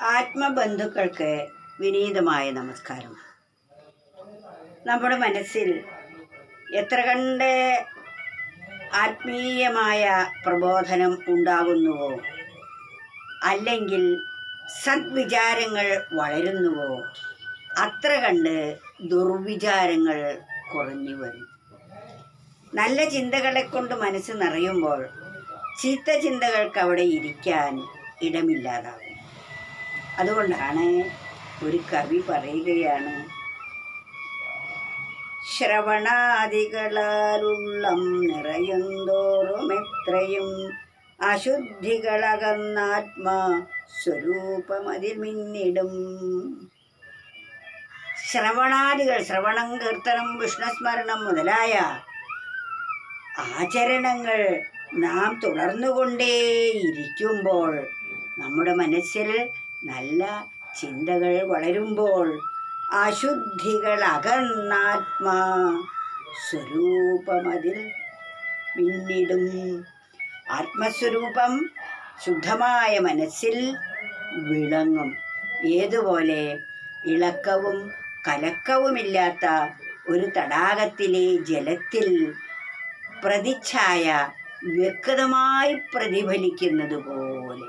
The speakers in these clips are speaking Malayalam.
ആത്മബന്ധുക്കൾക്ക് വിനീതമായ നമസ്കാരം. നമ്മുടെ മനസ്സിൽ എത്ര കണ്ട് ആത്മീയമായ പ്രബോധനം ഉണ്ടാകുന്നുവോ? അല്ലെങ്കിൽ സദ്വിചാരങ്ങൾ വളരുന്നുവോ? അത്ര കണ്ട് ദുർവിചാരങ്ങൾ കുറഞ്ഞു വരും. നല്ല ചിന്തകളെ കൊണ്ട് മനസ്സ് നിറയുമ്പോൾ ചീത്ത ചിന്തകൾക്ക് അവിടെ ഇരിക്കാൻ ഇടമില്ലാതാകും. അതുകൊണ്ടാണ് ഒരു കവി പറയുകയാണ് ശ്രവണാദികളാലുള്ളം നിറയുന്തോറും എത്രയും അശുദ്ധികളകന്നാത്മാ സ്വരൂപമതിൽ മിന്നിടും. ശ്രവണാദികൾ ശ്രവണം കീർത്തനം വിഷ്ണുസ്മരണം മുതലായ ആചരണങ്ങൾ നാം തുടർന്നുകൊണ്ടേയിരിക്കുമ്പോൾ നമ്മുടെ മനസ്സിൽ നല്ല ചിന്തകൾ വളരുമ്പോൾ അശുദ്ധികൾ അകന്നാത്മാ സ്വരൂപമതിൽ പിന്നിടും. ആത്മസ്വരൂപം ശുദ്ധമായ മനസ്സിൽ വിളങ്ങും. ഏതുപോലെ ഇളക്കവും കലക്കവുമില്ലാത്ത ഒരു തടാകത്തിലെ ജലത്തിൽ പ്രതിച്ഛായ വ്യക്തമായി പ്രതിഫലിക്കുന്നത് പോലെ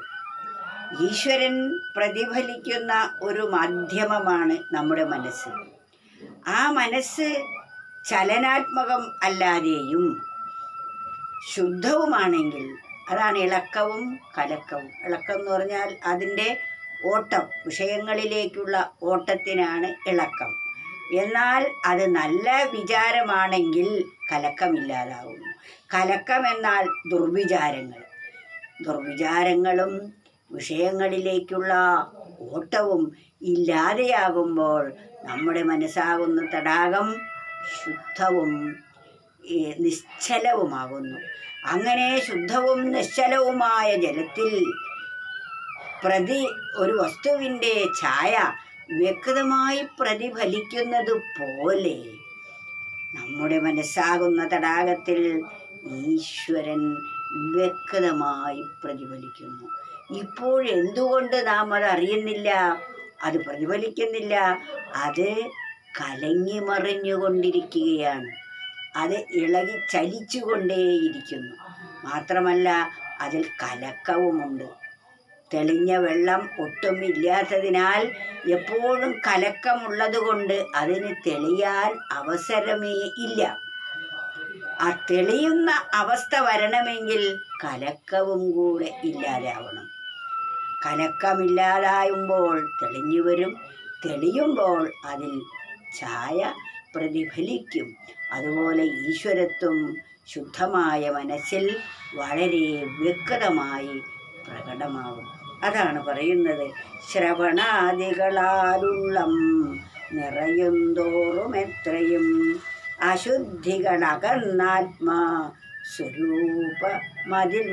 ഈശ്വരൻ പ്രതിഫലിക്കുന്ന ഒരു മാധ്യമമാണ് നമ്മുടെ മനസ്സ്. ആ മനസ്സ് ചലനാത്മകം അല്ലാതെയും ശുദ്ധവുമാണെങ്കിൽ അതാണ് ഇളക്കവും കലക്കവും. ഇളക്കം എന്ന് പറഞ്ഞാൽ അതിന്റെ ഓട്ടം വിഷയങ്ങളിലേക്കുള്ള ഓട്ടത്തിനാണ് ഇളക്കം. എന്നാൽ അത് നല്ല വിചാരമാണെങ്കിൽ കലക്കമില്ലാതാവുന്നു കലക്കം എന്നാൽ ദുർവിചാരങ്ങൾ. ദുർവിചാരങ്ങളും വിഷയങ്ങളിലേക്കുള്ള ഓട്ടവും ഇല്ലാതെയാകുമ്പോൾ നമ്മുടെ മനസ്സാകുന്ന തടാകം ശുദ്ധവും നിശ്ചലവുമാകുന്നു. അങ്ങനെ ശുദ്ധവും നിശ്ചലവുമായ ജലത്തിൽ പ്രതി ഒരു വസ്തുവിന്റെ ഛായ വ്യക്തമായി പ്രതിഫലിക്കുന്നത് പോലെ നമ്മുടെ മനസ്സാകുന്ന തടാകത്തിൽ ഈശ്വരൻ വ്യക്തമായി പ്രതിഫലിക്കുന്നു. ഇപ്പോഴെന്തുകൊണ്ട് നാം അത് അറിയുന്നില്ല? അത് പ്രതിഫലിക്കുന്നില്ല. അത് കലങ്ങി മറിഞ്ഞുകൊണ്ടിരിക്കുകയാണ് അത് ഇളകി ചലിച്ചുകൊണ്ടേയിരിക്കുന്നു. മാത്രമല്ല അതിൽ കലക്കവുമുണ്ട്. തെളിഞ്ഞ വെള്ളം ഒട്ടും ഇല്ലാത്തതിനാൽ എപ്പോഴും കലക്കമുള്ളത് കൊണ്ട് അതിന് തെളിയാൻ അവസരമേ ഇല്ല. ആ തെളിയുന്ന അവസ്ഥ വരണമെങ്കിൽ കലക്കവും കൂടെ ഇല്ലാതാവണം. കലക്കമില്ലാതായുമ്പോൾ തെളിഞ്ഞു വരും. തെളിയുമ്പോൾ അതിൽ ഛായ പ്രതിഫലിക്കും. അതുപോലെ ഈശ്വരത്വം ശുദ്ധമായ മനസ്സിൽ വളരെ വ്യക്തമായി പ്രകടമാവും. അതാണ് പറയുന്നത്. ശ്രവണാദികളാലുള്ളം നിറയുന്തോറും എത്രയും അശുദ്ധികളകന്നാത്മാ സ്വരൂപ മതിൽ